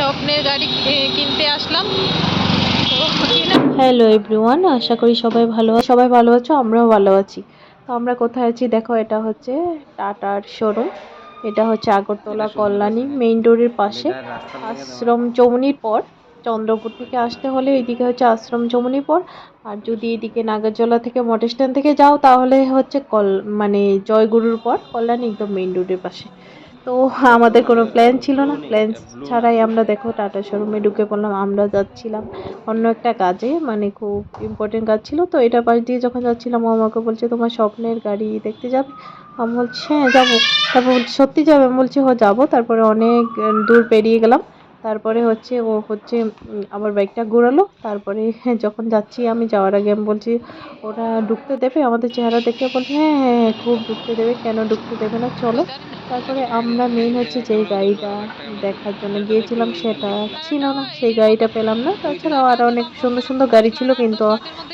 স্বপ্নের গাড়ি কিনতে আসলাম। হ্যালো এভরিওয়ান, আশা করি সবাই ভালো সবাই ভালো আছো, আমরাও ভালো আছি। তো আমরা কোথায় আছি? দেখো, এটা হচ্ছে টাটার শোরুম। এটা হচ্ছে আগরতলা কল্যাণী, মেইন রোডের পাশে। আশ্রম চৌমনির পর, চন্দ্রপুর থেকে আসতে হলে এইদিকে হচ্ছে আশ্রম চৌমনির পর। আর যদি এদিকে নাগারজোলা থেকে মোটর স্ট্যান্ড থেকে যাও, তাহলে হচ্ছে কল মানে জয়গুরুর পর, কল্যাণী একদম মেইন রোডের পাশে। তো আমাদের কোনো প্ল্যান ছিল না। প্ল্যান ছাড়াই আমরা দেখো টাটা শোরুমে ঢুকে পড়লাম, আমরা যাচ্ছিলাম অন্য একটা কাজে মানে খুব ইম্পর্টেন্ট কাজ ছিল। তো এটা পাশ দিয়ে যখন যাচ্ছিলাম, ও আমাকে বলছে, তোমার স্বপ্নের গাড়ি দেখতে যাবে? আমি বলছি হ্যাঁ যাব। তারপর সত্যি যাবে? আমি বলছি, হ, যাব। তারপরে অনেক দূর পেরিয়ে গেলাম। তারপরে হচ্ছে ও হচ্ছে আমার বাইকটা ঘোরালো। তারপরে যখন যাচ্ছি, আমি যাওয়ার আগে আমি বলছি, ওরা ঢুকতে দেবে আমাদের চেহারা দেখে? বলছে হ্যাঁ হ্যাঁ হ্যাঁ খুব ঢুকতে দেবে। কেন ঢুকতে দেবে না? চলো। তারপরে আমরা মেন হচ্ছে যেই গাড়িটা দেখার জন্য গিয়েছিলাম, সেটা ছিল না। সেই গাড়িটা পেলাম না। তাছাড়াও আরও অনেক সুন্দর সুন্দর গাড়ি ছিল, কিন্তু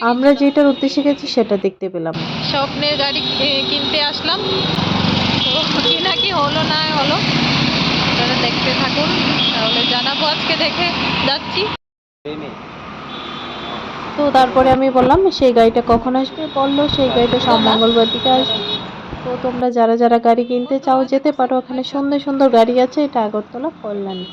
আমরা যেটার উদ্দেশ্যে গেছি, সেটা দেখতে পেলাম। স্বপ্নের গাড়ি কিনতে আসলাম তো কিনা কি হলো না হলো আপনারা দেখতে থাকুন আজকে দেখে যাচ্ছি। তো তারপরে আমি বললাম, সেই গাড়িটা কখন আসবে বলল, সেই গাড়িটা সব মঙ্গলবার দিকে আসবে। তো তোমরা যারা যারা গাড়ি কিনতে চাও, যেতে পারো। ওখানে সুন্দর সুন্দর গাড়ি আছে, এটা আগরতলা কল্যাণী।